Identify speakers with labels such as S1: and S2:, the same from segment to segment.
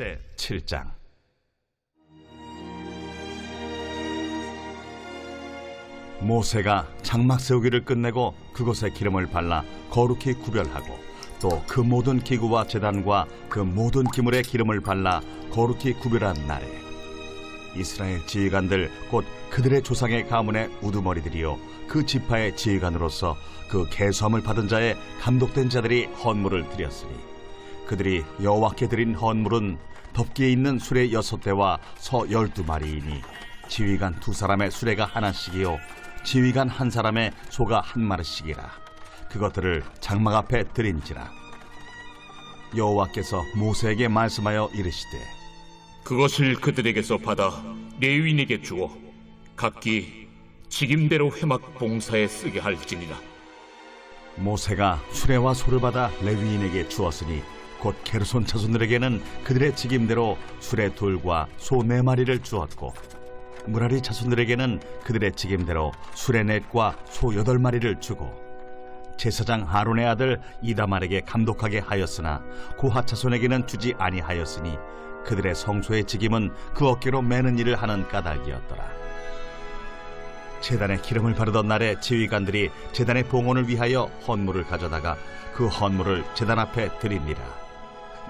S1: 제 7장. 모세가 장막 세우기를 끝내고 그곳에 기름을 발라 거룩히 구별하고 또 그 모든 기구와 재단과 그 모든 기물에 기름을 발라 거룩히 구별한 날에 이스라엘 지휘관들 곧 그들의 조상의 가문의 우두머리들이요 그 지파의 지휘관으로서 그 계수함을 받은 자의 감독된 자들이 헌물을 드렸으니 그들이 여호와께 드린 헌물은 덮기에 있는 수레 여섯 대와 서 열두 마리이니 지휘관 두 사람의 수레가 하나씩이요 지휘관 한 사람의 소가 한 마리씩이라. 그것들을 장막 앞에 드린지라. 여호와께서 모세에게 말씀하여 이르시되
S2: 그것을 그들에게서 받아 레위인에게 주어 각기 직임대로 회막 봉사에 쓰게 할지니라.
S1: 모세가 수레와 소를 받아 레위인에게 주었으니 곧 게르손 자손들에게는 그들의 직임대로 수레 둘과 소 네 마리를 주었고 무라리 자손들에게는 그들의 직임대로 수레 넷과 소 여덟 마리를 주고 제사장 하론의 아들 이다말에게 감독하게 하였으나 고하 자손에게는 주지 아니하였으니 그들의 성소의 직임은 그 어깨로 매는 일을 하는 까닭이었더라. 재단에 기름을 바르던 날에 지휘관들이 재단의 봉헌을 위하여 헌물을 가져다가 그 헌물을 재단 앞에 드립니다.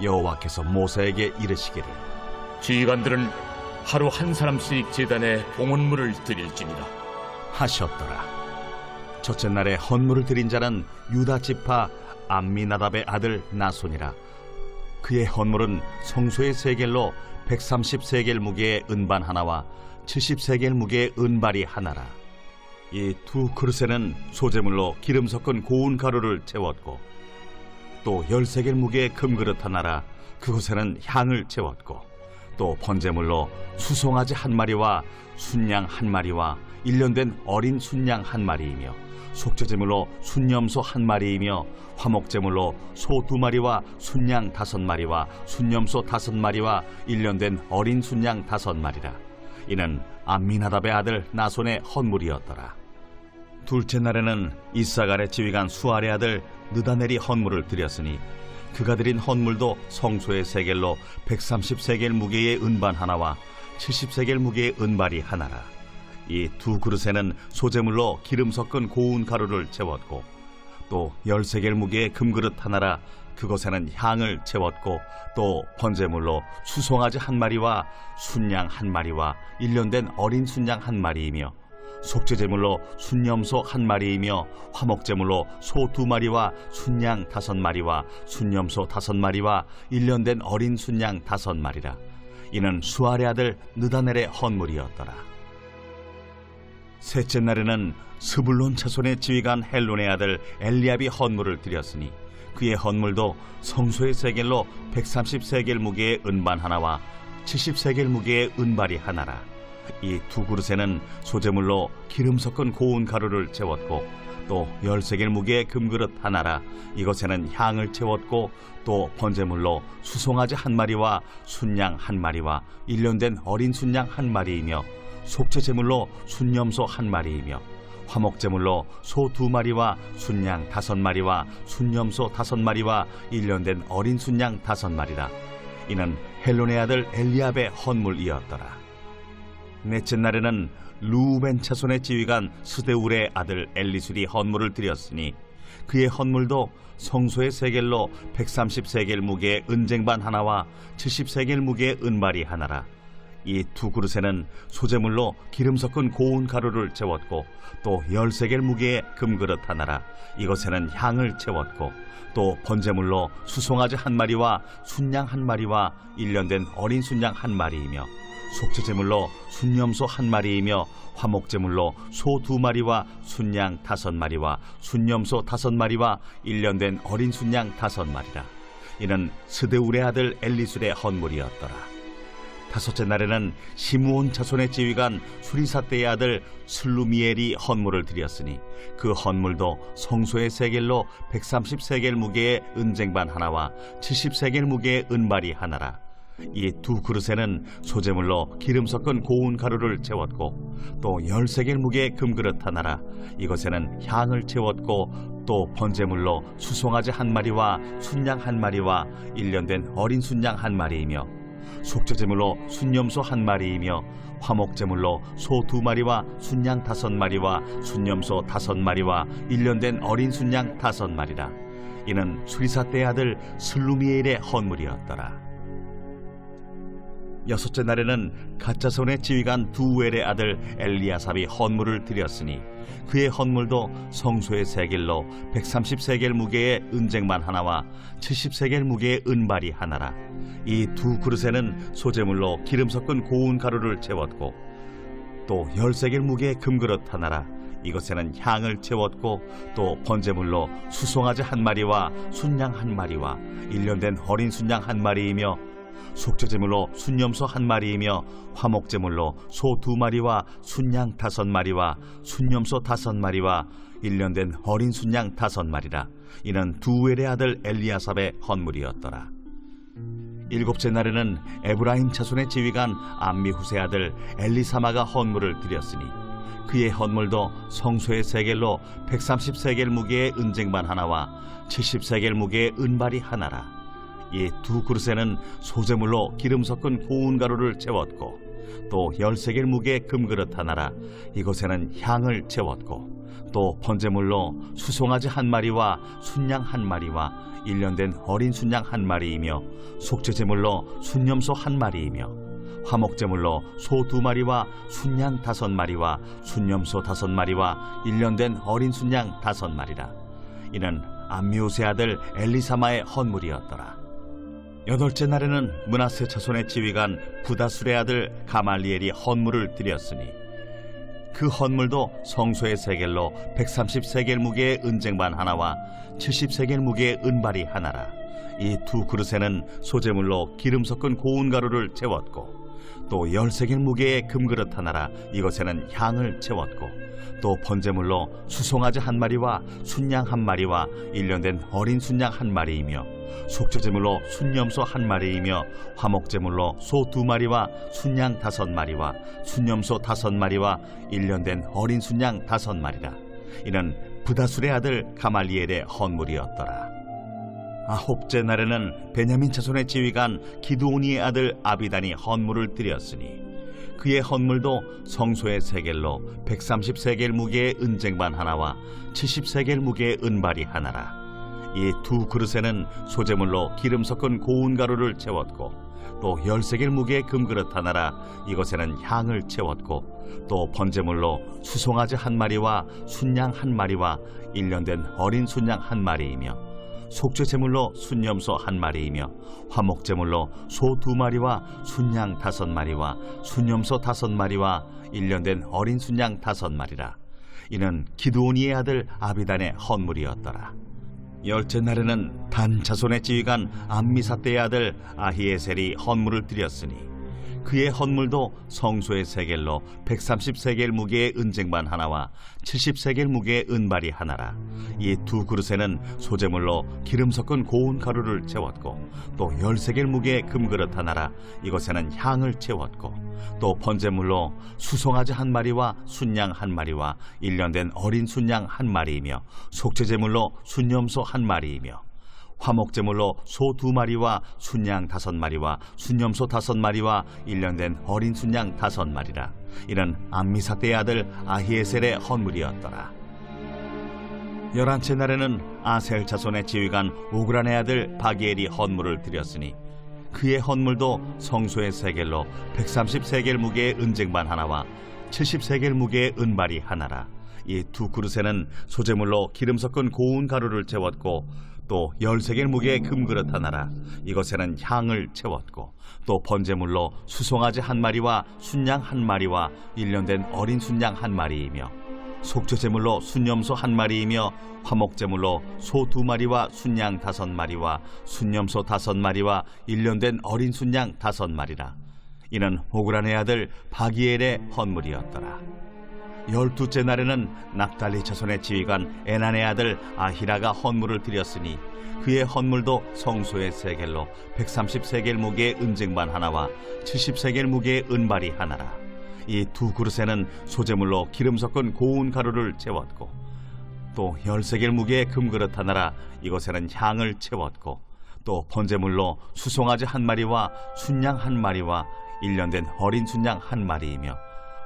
S1: 여호와께서 모세에게 이르시기를
S2: 지휘관들은 하루 한 사람씩 제단에 봉헌물을 드릴지니라
S1: 하셨더라. 첫째 날에 헌물을 드린 자는 유다 지파 암미나답의 아들 나손이라. 그의 헌물은 성소의 세겔로 130세겔 무게의 은반 하나와 70세겔 무게의 은발이 하나라. 이 두 그릇에는 소재물로 기름 섞은 고운 가루를 채웠고 또 열세겔 무게의 금그릇 하나라 그곳에는 향을 채웠고 또 번제물로 수송아지 한 마리와 순양 한 마리와 일년된 어린 순양 한 마리이며 속죄제물로 순염소 한 마리이며 화목제물로 소 두 마리와 순양 다섯 마리와 순염소 다섯 마리와 일년된 어린 순양 다섯 마리라. 이는 암미나답의 아들 나손의 헌물이었더라 둘째 날에는 이사갈의 지휘관 수알의 아들 느다넬이 헌물을 드렸으니 그가 드린 헌물도 성소의 세겔로 130세겔 무게의 은반 하나와 70세겔 무게의 은발이 하나라. 이 두 그릇에는 소재물로 기름 섞은 고운 가루를 채웠고 또 10세겔 무게의 금그릇 하나라 그것에는 향을 채웠고 또 번제물로 수송아지 한 마리와 순양 한 마리와 일년된 어린 순양 한 마리이며 속죄제물로 순염소 한 마리이며 화목제물로 소 두 마리와 순양 다섯 마리와 순염소 다섯 마리와 일년된 어린 순양 다섯 마리라. 이는 수아의 아들 느다넬의 헌물이었더라. 셋째 날에는 스불론 자손의 지휘관 헬론의 아들 엘리압이 헌물을 드렸으니 그의 헌물도 성소의 세겔로 130세겔 무게의 은반 하나와 70세겔 무게의 은발이 하나라. 이 두 그릇에는 소재물로 기름 섞은 고운 가루를 채웠고 또 열세겔 무게의 금그릇 하나라 이것에는 향을 채웠고 또 번제물로 수송아지 한 마리와 순양 한 마리와 일년된 어린 순양 한 마리이며 속죄제물로 순염소 한 마리이며 화목제물로 소 두 마리와 순양 다섯 마리와 순염소 다섯 마리와 일년된 어린 순양 다섯 마리라 이는 헬론의 아들 엘리압의 헌물이었더라. 넷째 날에는 루벤 차손의 지휘관 스데울의 아들 엘리술이 헌물을 드렸으니 그의 헌물도 성소의 세겔로 130세겔 무게의 은쟁반 하나와 70세겔 무게의 은발이 하나라. 이 두 그릇에는 소재물로 기름 섞은 고운 가루를 채웠고 또 열세겔 무게의 금그릇 하나라. 이것에는 향을 채웠고 또 번제물로 수송아지 한 마리와 순양 한 마리와 일년된 어린 순양 한 마리이며 속죄제물로 순염소 한 마리이며 화목제물로 소 두 마리와 순양 다섯 마리와 순염소 다섯 마리와 일년된 어린 순양 다섯 마리라. 이는 스데울의 아들 엘리술의 헌물이었더라. 다섯째 날에는 시므온 자손의 지휘관 수리사대의 아들 슬루미엘이 헌물을 드렸으니 그 헌물도 성소의 세겔로 130세겔 무게의 은쟁반 하나와 70세겔 무게의 은발이 하나라. 이 두 그릇에는 소재물로 기름 섞은 고운 가루를 채웠고 또 열세겔 무게의 금그릇 하나라 이것에는 향을 채웠고 또 번제물로 수송아지 한 마리와 순양 한 마리와 일년된 어린 순양 한 마리이며 속죄제물로 순염소 한 마리이며 화목제물로 소 두 마리와 순양 다섯 마리와 순염소 다섯 마리와 일년된 어린 순양 다섯 마리라. 이는 수리사 때 아들 슬루미엘의 헌물이었더라 여섯째 날에는 가짜손의 지휘관 두웰의 아들 엘리야삽이 헌물을 드렸으니 그의 헌물도 성소의 세겔로 130세겔 무게의 은쟁반 하나와 70세겔 무게의 은발이 하나라. 이 두 그릇에는 소재물로 기름 섞은 고운 가루를 채웠고 또 10세겔 무게의 금그릇 하나라. 이것에는 향을 채웠고 또 번제물로 수송아지 한 마리와 순양 한 마리와 일년된 어린 순양 한 마리이며 속죄제물로 순염소 한 마리이며 화목제물로 소 두 마리와 순양 다섯 마리와 순염소 다섯 마리와 일년된 어린 순양 다섯 마리라. 이는 두엘의 아들 엘리야삽의 헌물이었더라. 일곱째 날에는 에브라임 자손의 지휘관 암미 후세 아들 엘리사마가 헌물을 드렸으니 그의 헌물도 성소의 세겔로 130세겔 무게의 은쟁반 하나와 70세겔 무게의 은발이 하나라 이 두 그릇에는 소재물로 기름 섞은 고운 가루를 채웠고 또 열세겔 무게의 금그릇 하나라 이곳에는 향을 채웠고 또 번제물로 수송아지 한 마리와 순양 한 마리와 일년된 어린 순양 한 마리이며 속죄제물로 순염소 한 마리이며 화목제물로 소 두 마리와 순양 다섯 마리와 순염소 다섯 마리와 일년된 어린 순양 다섯 마리라. 이는 암미오세 아들 엘리사마의 헌물이었더라 여덟째 날에는 문하세 자손의 지휘관 부다술의 아들 가말리엘이 헌물을 드렸으니 그 헌물도 성소의 세겔로 130세겔 무게의 은쟁반 하나와 70세겔 무게의 은발이 하나라. 이 두 그릇에는 소재물로 기름 섞은 고운 가루를 채웠고 또 10세겔 무게의 금그릇 하나라 이것에는 향을 채웠고 또 번제물로 수송아지 한 마리와 순양 한 마리와 일년된 어린 순양 한 마리이며 속죄제물로 순염소 한 마리이며 화목제물로 소 두 마리와 순양 다섯 마리와 순염소 다섯 마리와 일년된 어린 순양 다섯 마리라. 이는 부다술의 아들 가말리엘의 헌물이었더라 아홉째 날에는 베냐민 자손의 지휘관 기드오니의 아들 아비단이 헌물을 드렸으니 그의 헌물도 성소의 세겔로 130세겔 무게의 은쟁반 하나와 70세겔 무게의 은발이 하나라. 이 두 그릇에는 소재물로 기름 섞은 고운 가루를 채웠고 또 열세겔 무게의 금그릇 하나라 이것에는 향을 채웠고 또 번제물로 수송아지 한 마리와 순양 한 마리와 일년된 어린 순양 한 마리이며 속죄 제물로 순염소 한 마리이며 화목 제물로 소 두 마리와 순양 다섯 마리와 순염소 다섯 마리와 일년된 어린 순양 다섯 마리라. 이는 기드오니의 아들 아비단의 헌물이었더라. 열째 날에는 단 자손의 지휘관 암미사떼의 아들 아히에셀이 헌물을 드렸으니 그의 헌물도 성소의 세겔로 130세겔 무게의 은쟁반 하나와 70세겔 무게의 은발이 하나라. 이 두 그릇에는 소재물로 기름 섞은 고운 가루를 채웠고 또 10세겔 무게의 금그릇 하나라. 이것에는 향을 채웠고 또 번제물로 수송아지 한 마리와 순양 한 마리와 일년된 어린 순양 한 마리이며 속죄제물로 순염소 한 마리이며 화목제물로 소 두 마리와 순양 다섯 마리와 순염소 다섯 마리와 일년된 어린 순양 다섯 마리라. 이는 암미사떼의 아들 아히에셀의 헌물이었더라. 열한째 날에는 아셀 자손의 지휘관 오그란의 아들 바기엘이 헌물을 드렸으니 그의 헌물도 성소의 세겔로 130세겔 무게의 은쟁반 하나와 70세겔 무게의 은발이 하나라. 이 두 그릇에는 소재물로 기름 섞은 고운 가루를 채웠고 또 열세겔 무게의 금그릇 하나라. 이것에는 향을 채웠고 또 번제물로 수송아지 한 마리와 순양 한 마리와 일년된 어린 순양 한 마리이며 속죄제물로 순염소 한 마리이며 화목제물로 소 두 마리와 순양 다섯 마리와 순염소 다섯 마리와 일년된 어린 순양 다섯 마리라. 이는 호그란의 아들 바기엘의 헌물이었더라 열두째 날에는 납달리 자손의 지휘관 에난의 아들 아히라가 헌물을 드렸으니 그의 헌물도 성소의 세겔로 130세겔 무게의 은쟁반 하나와 70세겔 무게의 은발이 하나라. 이 두 그릇에는 소재물로 기름 섞은 고운 가루를 채웠고 또 열세겔 무게의 금그릇 하나라 이것에는 향을 채웠고 또 번제물로 수송아지 한 마리와 순양 한 마리와 일년된 어린 순양 한 마리이며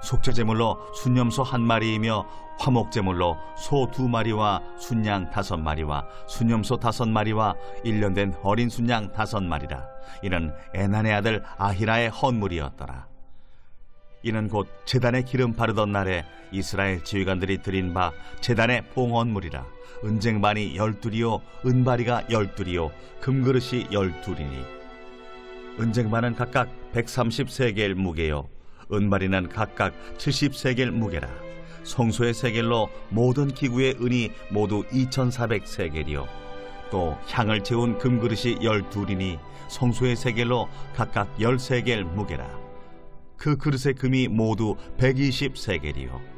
S1: 속죄제물로 순염소 한 마리이며 화목제물로 소 두 마리와 순양 다섯 마리와 순염소 다섯 마리와 일년된 어린 순양 다섯 마리라. 이는 에난의 아들 아히라의 헌물이었더라. 이는 곧 제단에 기름 바르던 날에 이스라엘 지휘관들이 드린 바 제단의 봉헌물이라. 은쟁반이 열둘이요 은바리가 열둘이요 금그릇이 열둘이니. 은쟁반은 각각 130세겔 무게요 은바리는 각각 70세겔 무게라. 성소의 세겔로 모든 기구의 은이 모두 2400세겔이요. 또 향을 채운 금그릇이 열둘이니 성소의 세겔로 각각 10세겔 무게라. 그 그릇의 금이 모두 120세겔이요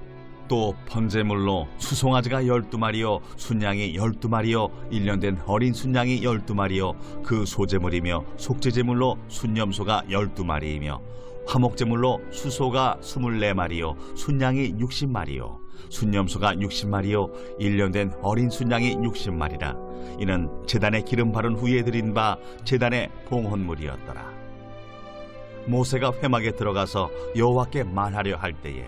S1: 또 번제물로 수송아지가 열두 마리요 순양이 열두 마리요 일년된 어린 순양이 열두 마리요 그 소제물이며 속죄제물로 순염소가 열두 마리이며 화목제물로 수소가 스물네 마리요 순양이 육십 마리요 순염소가 육십 마리요 일년된 어린 순양이 육십 마리라. 이는 제단에 기름 바른 후에 드린 바 제단의 봉헌물이었더라. 모세가 회막에 들어가서 여호와께 말하려 할 때에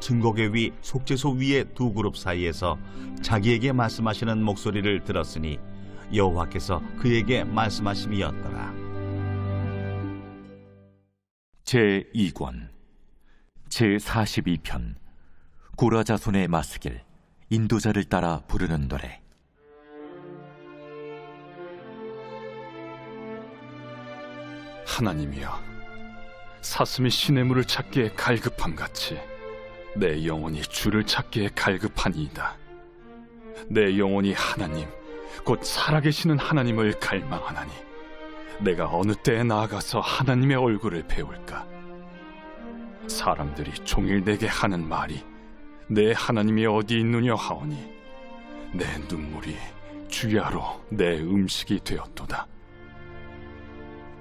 S1: 증거계 위 속죄소 위의 두 그룹 사이에서 자기에게 말씀하시는 목소리를 들었으니 여호와께서 그에게 말씀하심이었더라.
S3: 제2권 제42편 고라자손의 마스길 인도자를 따라 부르는 노래
S4: 하나님이여 사슴이 시냇물을 찾기에 갈급함 같이 내 영혼이 주를 찾기에 갈급하니이다. 내 영혼이 하나님 곧 살아계시는 하나님을 갈망하나니 내가 어느 때에 나아가서 하나님의 얼굴을 배울까? 사람들이 종일 내게 하는 말이 내 하나님이 어디 있느냐 하오니 내 눈물이 주야로 내 음식이 되었도다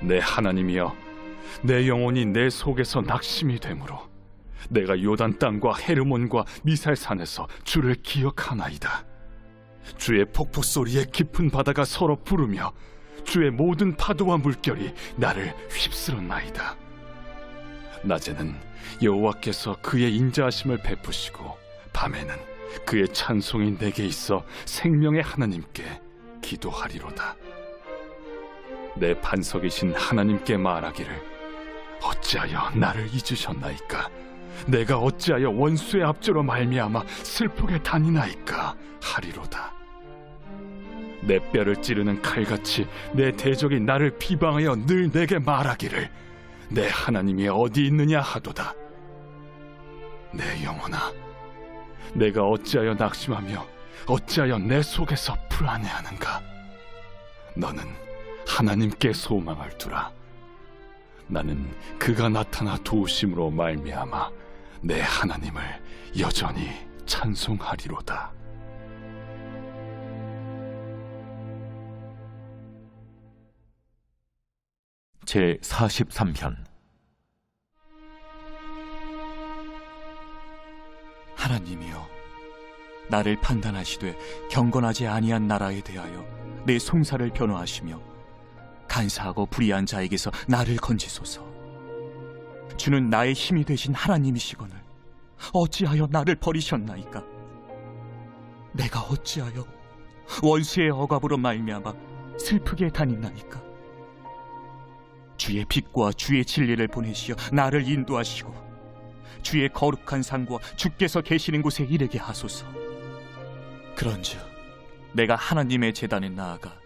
S4: 내 하나님이여 내 영혼이 내 속에서 낙심이 되므로 내가 요단 땅과 헤르몬과 미살산에서 주를 기억하나이다. 주의 폭포 소리에 깊은 바다가 서로 부르며 주의 모든 파도와 물결이 나를 휩쓸었나이다. 낮에는 여호와께서 그의 인자하심을 베푸시고 밤에는 그의 찬송이 내게 있어 생명의 하나님께 기도하리로다 내 반석이신 하나님께 말하기를 어찌하여 나를 잊으셨나이까? 내가 어찌하여 원수의 앞조로 말미암아 슬프게 다니나이까? 하리로다. 내 뼈를 찌르는 칼같이 내 대적이 나를 비방하여 늘 내게 말하기를 내 하나님이 어디 있느냐 하도다. 내 영혼아 내가 어찌하여 낙심하며 어찌하여 내 속에서 불안해하는가? 너는 하나님께 소망을 두라. 나는 그가 나타나 도우심으로 말미암아 내 하나님을 여전히 찬송하리로다.
S3: 제 43편
S5: 하나님이여 나를 판단하시되 경건하지 아니한 나라에 대하여 내 송사를 변호하시며 간사하고 불의한 자에게서 나를 건지소서. 주는 나의 힘이 되신 하나님이시거늘 어찌하여 나를 버리셨나이까? 내가 어찌하여 원수의 억압으로 말미암아 슬프게 다니나이까? 주의 빛과 주의 진리를 보내시어 나를 인도하시고 주의 거룩한 상과 주께서 계시는 곳에 이르게 하소서. 그런즉 내가 하나님의 제단에 나아가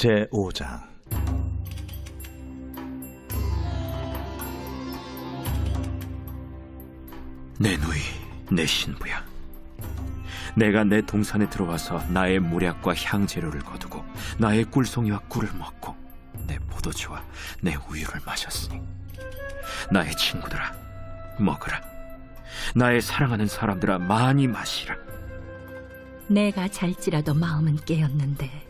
S1: 제 5장.
S6: 내 누이, 내 신부야. 내가 내 동산에 들어와서 나의 모략과 향재료를 거두고 나의 꿀송이와 꿀을 먹고 내 포도주와 내 우유를 마셨으니 나의 친구들아 먹으라. 나의 사랑하는 사람들아 많이 마시라.
S7: 내가 잘지라도 마음은 깨었는데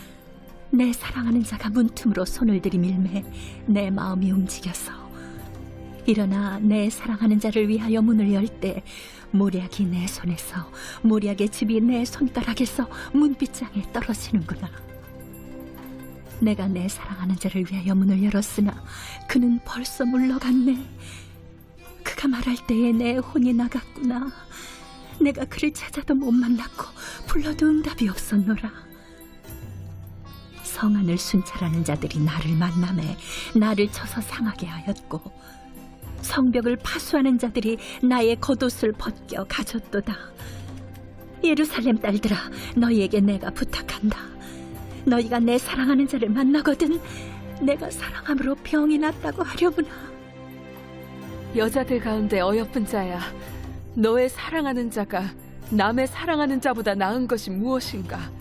S7: 내 사랑하는 자가 문틈으로 손을 들이밀매 내 마음이 움직여서. 일어나 내 사랑하는 자를 위하여 문을 열 때 모략이 내 손에서 모략의 집이 내 손가락에서 문빗장에 떨어지는구나. 내가 내 사랑하는 자를 위하여 문을 열었으나 그는 벌써 물러갔네. 그가 말할 때에 내 혼이 나갔구나. 내가 그를 찾아도 못 만났고 불러도 응답이 없었노라. 성안을 순찰하는 자들이 나를 만남에 나를 쳐서 상하게 하였고 성벽을 파수하는 자들이 나의 겉옷을 벗겨 가졌도다. 예루살렘 딸들아 너희에게 내가 부탁한다. 너희가 내 사랑하는 자를 만나거든 내가 사랑함으로 병이 났다고 하려구나.
S8: 여자들 가운데 어여쁜 자야. 너의 사랑하는 자가 남의 사랑하는 자보다 나은 것이 무엇인가?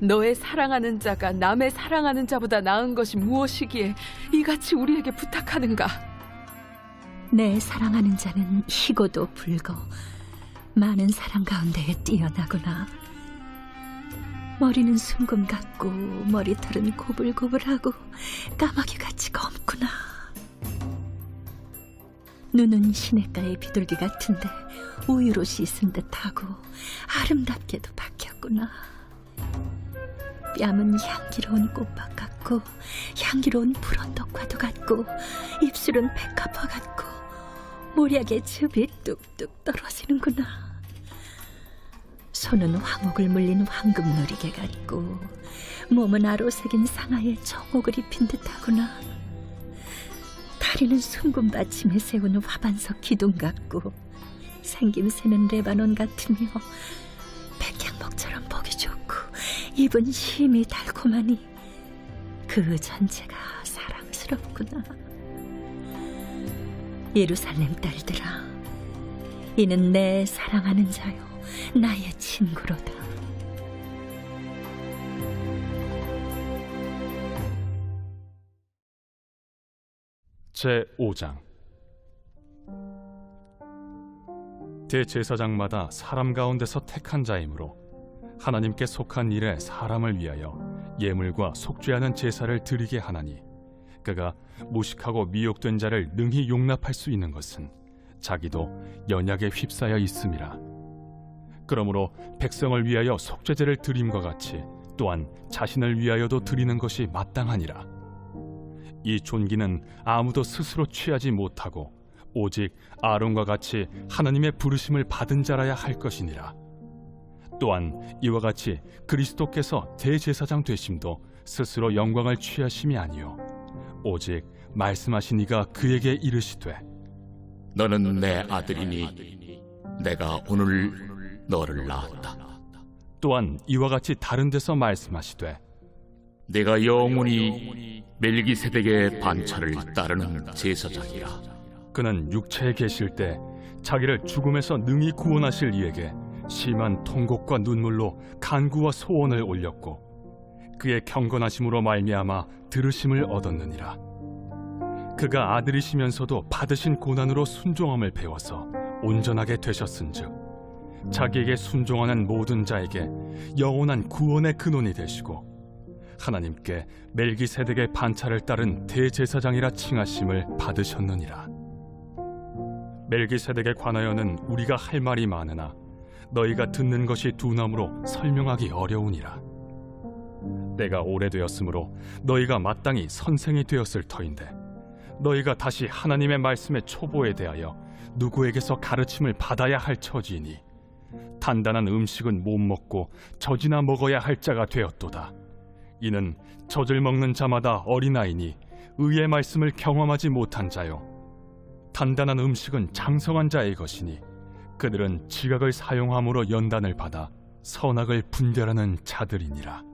S8: 너의 사랑하는 자가 남의 사랑하는 자보다 나은 것이 무엇이기에 이같이 우리에게 부탁하는가?
S7: 내 사랑하는 자는 희고도 붉어 많은 사랑 가운데에 뛰어나구나. 머리는 순금 같고 머리털은 고불고불하고 까마귀 같이 검구나. 눈은 시냇가의 비둘기 같은데 우유로 씻은 듯하고 아름답게도 박혔구나. 뺨은 향기로운 꽃밭 같고 향기로운 불언덕과도 같고 입술은 백합화 같고 모략의 즙이 뚝뚝 떨어지는구나. 손은 황옥을 물린 황금 누리개 같고 몸은 아로새긴 상하에 정옥을 입힌 듯하구나. 다리는 순금 받침에 세운 화반석 기둥 같고 생김새는 레바논 같으며 백향목처럼 입은 심이 달콤하니 그 전체가 사랑스럽구나. 예루살렘 딸들아, 이는 내 사랑하는 자요, 나의 친구로다.
S4: 제 5장 대제사장마다 사람 가운데서 택한 자이므로 하나님께 속한 일에 사람을 위하여 예물과 속죄하는 제사를 드리게 하나니 그가 무식하고 미혹된 자를 능히 용납할 수 있는 것은 자기도 연약에 휩싸여 있음이라 그러므로 백성을 위하여 속죄제를 드림과 같이 또한 자신을 위하여도 드리는 것이 마땅하니라 이 존귀는 아무도 스스로 취하지 못하고 오직 아론과 같이 하나님의 부르심을 받은 자라야 할 것이니라. 또한 이와 같이 그리스도께서 대제사장 되심도 스스로 영광을 취하심이 아니요 오직 말씀하신 이가 그에게 이르시되
S2: 너는 내 아들이니 내가 오늘 너를 낳았다.
S4: 또한 이와 같이 다른 데서 말씀하시되
S2: 내가 영원히 멜기세덱의 반차를 따르는 제사장이라.
S4: 그는 육체에 계실 때 자기를 죽음에서 능히 구원하실 이에게 심한 통곡과 눈물로 간구와 소원을 올렸고 그의 경건하심으로 말미암아 들으심을 얻었느니라 그가 아들이시면서도 받으신 고난으로 순종함을 배워서 온전하게 되셨은즉 자기에게 순종하는 모든 자에게 영원한 구원의 근원이 되시고 하나님께 멜기세덱의 반차를 따른 대제사장이라 칭하심을 받으셨느니라. 멜기세덱에 관하여는 우리가 할 말이 많으나 너희가 듣는 것이 두나무로 설명하기 어려우니라. 내가 오래되었으므로 너희가 마땅히 선생이 되었을 터인데 너희가 다시 하나님의 말씀의 초보에 대하여 누구에게서 가르침을 받아야 할 처지이니 단단한 음식은 못 먹고 젖이나 먹어야 할 자가 되었도다. 이는 젖을 먹는 자마다 어린아이니 의의 말씀을 경험하지 못한 자요. 단단한 음식은 장성한 자의 것이니 그들은 지각을 사용함으로 연단을 받아 선악을 분별하는 자들이니라.